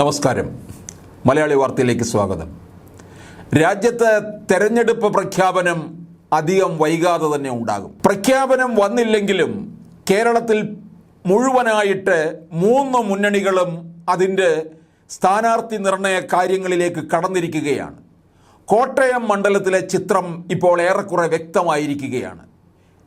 നമസ്കാരം. മലയാളി വാർത്തയിലേക്ക് സ്വാഗതം. രാജ്യത്ത് തെരഞ്ഞെടുപ്പ് പ്രഖ്യാപനം അധികം വൈകാതെ തന്നെ ഉണ്ടാകും. പ്രഖ്യാപനം വന്നില്ലെങ്കിലും കേരളത്തിൽ മുഴുവനായിട്ട് മൂന്ന് മുന്നണികളും അതിന്റെ സ്ഥാനാർത്ഥി നിർണയ കാര്യങ്ങളിലേക്ക് കടന്നിരിക്കുകയാണ്. കോട്ടയം മണ്ഡലത്തിലെ ചിത്രം ഇപ്പോൾ ഏറെക്കുറെ വ്യക്തമായിരിക്കുകയാണ്.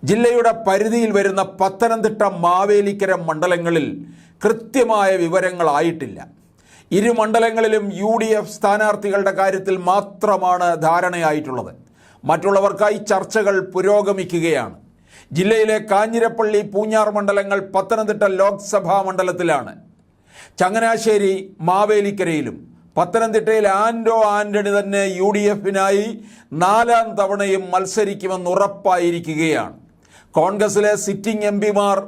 ജില്ലയുടെ പരിധിയിൽ വരുന്ന പത്തനംതിട്ട മാവേലിക്കര മണ്ഡലങ്ങളിൽ കൃത്യമായ വിവരങ്ങളായിട്ടില്ല. ഇരു മണ്ഡലങ്ങളിലും യു ഡി എഫ് സ്ഥാനാർത്ഥികളുടെ കാര്യത്തിൽ മാത്രമാണ് ധാരണയായിട്ടുള്ളത്. മറ്റുള്ളവർക്കായി ചർച്ചകൾ പുരോഗമിക്കുകയാണ്. ജില്ലയിലെ കാഞ്ഞിരപ്പള്ളി പൂഞ്ഞാർ മണ്ഡലങ്ങൾ പത്തനംതിട്ട ലോക്സഭാ മണ്ഡലത്തിലാണ്. ചങ്ങനാശ്ശേരി മാവേലിക്കരയിലും പത്തനംതിട്ടയിൽ ആൻഡോ ആന്റണി തന്നെ യു ഡി എഫിനായി നാലാം തവണയും മത്സരിക്കുമെന്ന് ഉറപ്പായിരിക്കുകയാണ്. കോൺഗ്രസിലെ സിറ്റിംഗ് എം പിമാർ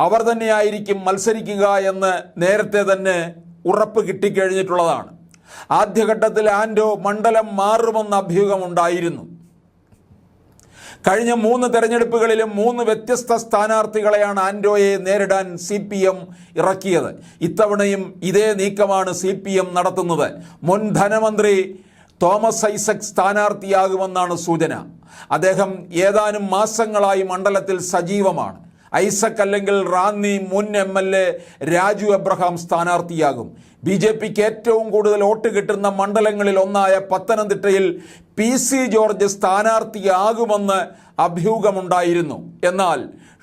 അവർ തന്നെയായിരിക്കും മത്സരിക്കുക എന്ന് നേരത്തെ തന്നെ ഉറപ്പ് കിട്ടിക്കഴിഞ്ഞിട്ടുള്ളതാണ്. ആദ്യഘട്ടത്തിൽ ആൻഡോ മണ്ഡലം മാറുമെന്ന അഭ്യൂഹമുണ്ടായിരുന്നു. കഴിഞ്ഞ മൂന്ന് തെരഞ്ഞെടുപ്പുകളിലും മൂന്ന് വ്യത്യസ്ത സ്ഥാനാർത്ഥികളെയാണ് ആൻഡോയെ നേരിടാൻ സി പി എം ഇറക്കിയത്. ഇത്തവണയും ഇതേ നീക്കമാണ് സി പി എം നടത്തുന്നത്. മുൻ ധനമന്ത്രി തോമസ് ഐസക് സ്ഥാനാർത്ഥിയാകുമെന്നാണ് സൂചന. അദ്ദേഹം ഏതാനും മാസങ്ങളായി മണ്ഡലത്തിൽ സജീവമാണ്. ഐസക് അല്ലെങ്കിൽ റാന്നി മുൻ M L A Raju Abraham സ്ഥാനാർത്ഥിയാകും. B J പിക്ക് ഏറ്റവും കൂടുതൽ വോട്ട് കിട്ടുന്ന മണ്ഡലങ്ങളിൽ ഒന്നായ പത്തനംതിട്ടയിൽ പി സി ജോർജ് സ്ഥാനാർത്ഥിയാകുമെന്ന് അഭ്യൂഹമുണ്ടായിരുന്നു. എന്നാൽ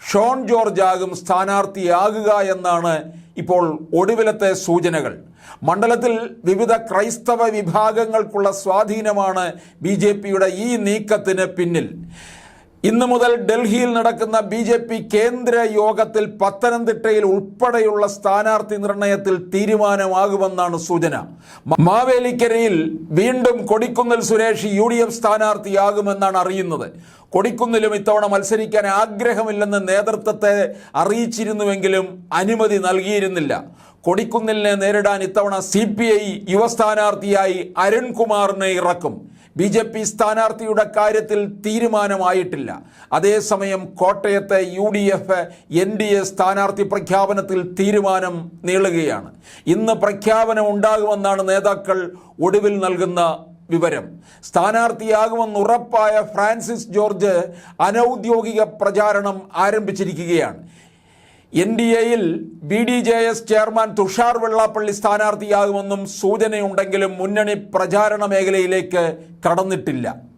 ഷോൺ ജോർജ് ആകും സ്ഥാനാർത്ഥിയാകുക എന്നാണ് ഇപ്പോൾ ഒടുവിലത്തെ സൂചനകൾ. മണ്ഡലത്തിൽ വിവിധ ക്രൈസ്തവ വിഭാഗങ്ങൾക്കുള്ള സ്വാധീനമാണ് ബി ജെ പിയുടെ ഈ നീക്കത്തിന് പിന്നിൽ. ഇന്നു മുതൽ ഡൽഹിയിൽ നടക്കുന്ന ബി ജെ പി കേന്ദ്ര യോഗത്തിൽ പത്തനംതിട്ടയിൽ ഉൾപ്പെടെയുള്ള സ്ഥാനാർത്ഥി നിർണയത്തിൽ തീരുമാനമാകുമെന്നാണ് സൂചന. മാവേലിക്കരയിൽ വീണ്ടും Kodikunnil Suresh U D F സ്ഥാനാർത്ഥിയാകുമെന്നാണ് അറിയുന്നത്. കൊടിക്കുന്നിലും ഇത്തവണ മത്സരിക്കാൻ ആഗ്രഹമില്ലെന്ന് നേതൃത്വത്തെ അറിയിച്ചിരുന്നുവെങ്കിലും അനുമതി നൽകിയിരുന്നില്ല. കൊടിക്കുന്നിലിനെ നേരിടാൻ ഇത്തവണ സി പി ഐ യുവ സ്ഥാനാർത്ഥിയായി അരുൺകുമാറിനെ ഇറക്കും. ബി ജെ പി സ്ഥാനാർത്ഥിയുടെ കാര്യത്തിൽ തീരുമാനമായിട്ടില്ല. അതേസമയം കോട്ടയത്തെ U D F N D A സ്ഥാനാർത്ഥി പ്രഖ്യാപനത്തിൽ തീരുമാനം നീളുകയാണ്. ഇന്ന് പ്രഖ്യാപനം ഉണ്ടാകുമെന്നാണ് നേതാക്കൾ ഒടുവിൽ നൽകുന്ന വിവരം. സ്ഥാനാർത്ഥിയാകുമെന്ന് ഉറപ്പായ ഫ്രാൻസിസ് ജോർജ് അനൗദ്യോഗിക പ്രചാരണം ആരംഭിച്ചിരിക്കുകയാണ്. എൻ ഡി എയിൽ B D J S chairman Thushar Vellappally സ്ഥാനാർത്ഥിയാകുമെന്നും സൂചനയുണ്ടെങ്കിലും മുന്നണി പ്രചാരണ മേഖലയിലേക്ക് കടന്നിട്ടില്ല.